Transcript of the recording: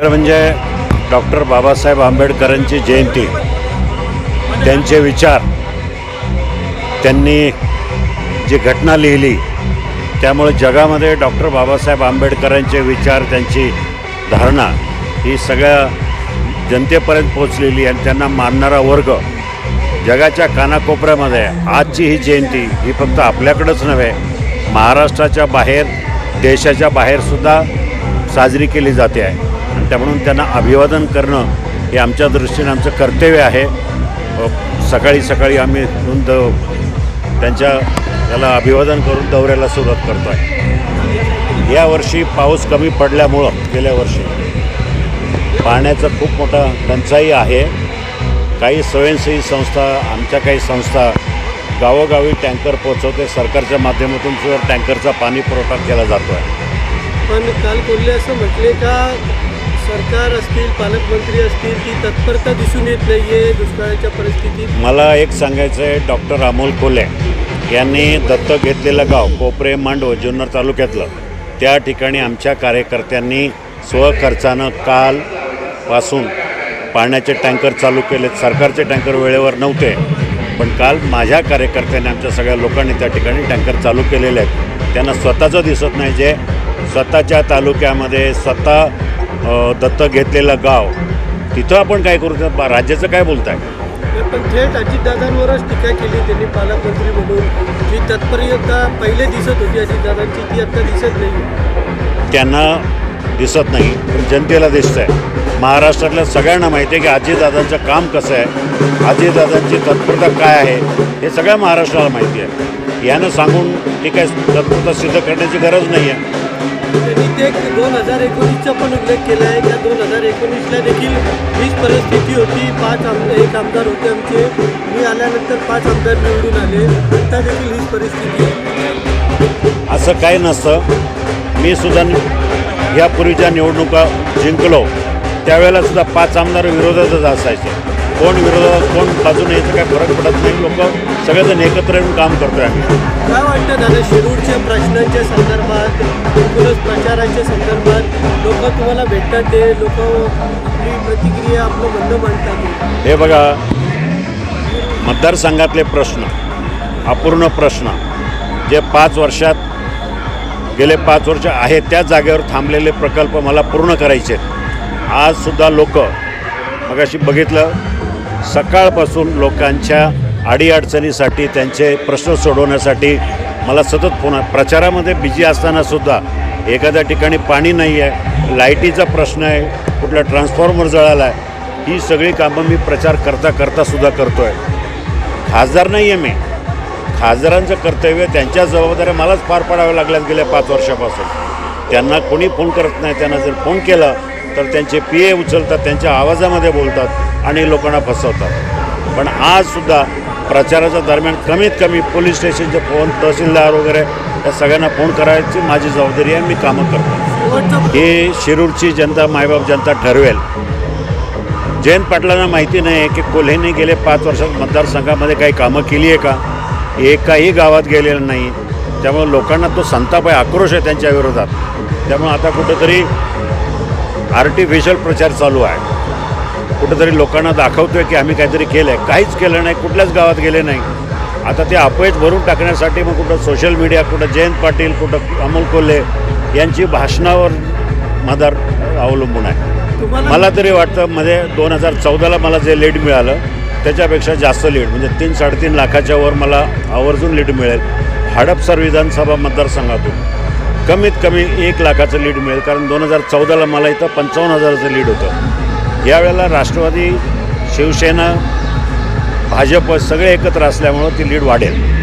तर म्हणजे डॉक्टर बाबासाहेब आंबेडकरांची जयंती त्यांचे विचार त्यांनी जी घटना लिहिली त्यामुळे जगामध्ये डॉक्टर बाबासाहेब आंबेडकरांचे विचार त्यांची धारणा ही सगळ्या जनतेपर्यंत पोचलेली आणि त्यांना मानणारा वर्ग जगाच्या कानाकोपऱ्यामध्ये आजची ही जयंती ही फक्त आपल्याकडंच नव्हे महाराष्ट्राच्या बाहेर देशाच्या बाहेरसुद्धा साजरी केली जाते आहे. आणि त्यामुळं त्यांना अभिवादन करणं हे आमच्या दृष्टीने आमचं कर्तव्य आहे. सकाळी सकाळी आम्ही इथून द त्यांच्या त्याला अभिवादन करून दौऱ्याला सुरुवात करतो आहे यावर्षी पाऊस कमी पडल्यामुळं गेल्या वर्षी पाण्याचा खूप मोठा टंचाई आहे. काही स्वयंसेवी संस्था आमच्या काही संस्था गावोगावी टँकर पोचवते सरकारच्या माध्यमातून सुद्धा टँकरचा पाणी पुरवठा केला जातो आहे पण काल कोल्हे असं म्हटले का सरकार असतील पालकमंत्री असतील ती तत्परता दिसून येत नाहीये दुष्काळाच्या परिस्थितीत. मला एक सांगायचं आहे डॉक्टर अमोल कोल्हे यांनी दत्तक घेतलेलं गाव कोपरे मांडव जुन्नर तालुक्यातलं. त्या ठिकाणी आमच्या कार्यकर्त्यांनी स्वखर्चानं कालपासून पाण्याचे टँकर चालू केलेत. सरकारचे टँकर वेळेवर नव्हते पण काल माझ्या कार्यकर्त्यांनी आमच्या सगळ्या लोकांनी त्या ठिकाणी टँकर चालू केलेले आहेत. त्यांना स्वतःचं दिसत नाही जे स्वतःच्या तालुक्यामध्ये स्वतः दत्तक घेतलेलं गाव तिथं आपण काय करू? त्या राज्याचं काय बोलताय? पण थेट अजितदादांवरच टीका केली त्यांनी पालकमंत्री म्हणून जी तत्परता पहिले दिसत होती अजितदादांची ती आता दिसत नाही. त्यांना दिसत नाही पण जनतेला दिसतं आहे महाराष्ट्रातल्या सगळ्यांना माहिती आहे की अजितदादांचं काम कसं आहे अजितदादांची तत्परता काय आहे हे सगळ्या महाराष्ट्राला माहिती आहे. यानं सांगून ती काय तत्परता सिद्ध करण्याची गरज नाही आहे त्यांनी ते दोन हजार एकोणीसचा पण उल्लेख केला आहे. त्या दोन हजार एकोणीसला देखील हीच परिस्थिती होती. पाच आम एक आमदार होते आमचे. मी आल्यानंतर पाच आमदार निवडून आले. आता देखील हीच परिस्थिती असं काय नसतं. मी सुद्धा यापूर्वीच्या निवडणुका जिंकलो. त्यावेळेला सुद्धा पाच आमदार विरोधातच असायचे. कोण विरोधात कोण बाजूने याचं काही फरक पडत नाही. लोक सगळेजण एकत्र येऊन काम करतोय आम्ही. काय वाटतं दादा शिरूरच्या प्रश्नांच्या संदर्भात एकूणच प्रचाराच्या संदर्भात लोक तुम्हाला भेटतात ते? लोक आपली प्रतिक्रिया आपलं म्हणणं मांडतात हे बघा मतदारसंघातले प्रश्न अपूर्ण प्रश्न जे पाच वर्षात गेले पाच वर्ष आहेत त्या जागेवर थांबलेले प्रकल्प मला पूर्ण करायचे आहेत. आजसुद्धा लोक मगाशी बघितलं सकाळपासून लोकांच्या अडीअडचणीसाठी त्यांचे प्रश्न सोडवण्यासाठी मला सतत फोन आहे. प्रचारामध्ये बिझी असतानासुद्धा एखाद्या ठिकाणी पाणी नाही आहे लाईटीचा प्रश्न आहे कुठला ट्रान्सफॉर्मर जळाला आहे ही सगळी कामं मी प्रचार करता करता सुद्धा करतो आहे खासदार नाही आहे मी. खासदारांचं कर्तव्य त्यांच्या जबाबदाऱ्या मलाच पार पाडाव्या लागल्यात गेल्या पाच वर्षापासून. त्यांना कोणी फोन करत नाही त्यांना जर फोन केला तर त्यांचे पी ए उचलतात त्यांच्या आवाजामध्ये बोलतात. आणि लोकांना फसवतात. पण आजसुद्धा प्रचाराच्या दरम्यान कमीत कमी पोलीस स्टेशनचे फोन तहसीलदार वगैरे या सगळ्यांना फोन करायची माझी जबाबदारी आहे मी कामं करतो. हे शिरूरची जनता मायबाप जनता ठरवेल. जयंत पाटलांना माहिती नाही आहे की कोल्हेने गेले पाच वर्षात मतदारसंघामध्ये काही कामं केली आहे का? एकाही गावात गेलेलं नाही. त्यामुळे लोकांना तो संताप आहे आक्रोश आहे त्यांच्या विरोधात. त्यामुळे आता कुठंतरी आर्टिफिशियल प्रचार चालू आहे. कुठंतरी लोकांना दाखवतोय की आम्ही काहीतरी केलं आहे काहीच केलं नाही कुठल्याच गावात गेले नाही. आता ते अपयश भरून टाकण्यासाठी मग कुठं सोशल मीडिया कुठं जयंत पाटील कुठं अमोल कोल्हे यांची भाषणावर मदार अवलंबून आहे. मला तरी वाटतं मध्ये दोन हजार चौदाला मला जे लीड मिळालं त्याच्यापेक्षा जास्त लीड म्हणजे तीन साडेतीन लाखाच्या वर मला आवर्जून लीड मिळेल. हडपसर विधानसभा मतदारसंघातून. कमीत कमी एक लाखाचं लीड मिळेल कारण दोन हजार चौदाला मला इथं पंचावन्न हजाराचं लीड होतं. यावेळेला राष्ट्रवादी शिवसेना भाजप सगळे एकत्र असल्यामुळं ती लीड वाढेल.